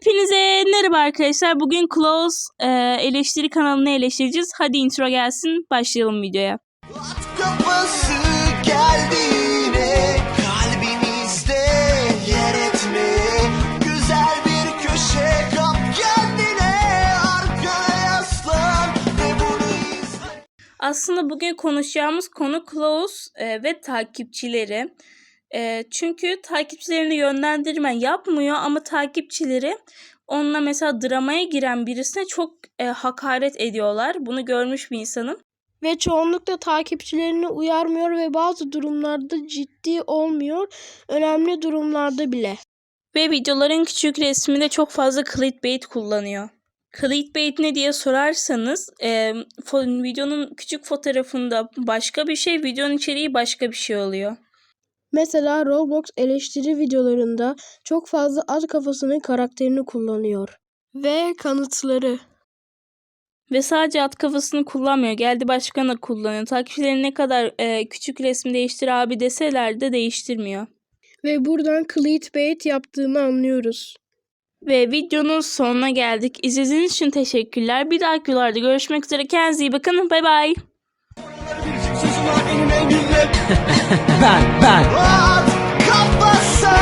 Hepinize merhaba arkadaşlar. Bugün Close e, eleştiri kanalını eleştireceğiz. Hadi intro gelsin. Başlayalım videoya. Aslında bugün konuşacağımız konu Close e, ve takipçileri. E, çünkü takipçilerini yönlendirme yapmıyor ama takipçileri onunla mesela dramaya giren birisine çok e, hakaret ediyorlar. Bunu görmüş bir insanım. ve çoğunlukla takipçilerini uyarmıyor ve bazı durumlarda ciddi olmuyor, önemli durumlarda bile. Ve videoların küçük resminde çok fazla clickbait kullanıyor. Clickbait ne diye sorarsanız e, videonun küçük fotoğrafında başka bir şey, videonun içeriği başka bir şey oluyor. Mesela Roblox eleştiri videolarında çok fazla at kafasının karakterini kullanıyor. Ve kanıtları. Ve sadece at kafasını kullanmıyor. Geldi başkanı kullanıyor. Takipçileri ne kadar e, küçük resim değiştir abi deseler de değiştirmiyor. Ve buradan clickbait yaptığını anlıyoruz. Ve videonun sonuna geldik. İzlediğiniz için teşekkürler. Bir dahaki videolarda görüşmek üzere. Kendinize iyi bakın. Bay bay. At kafası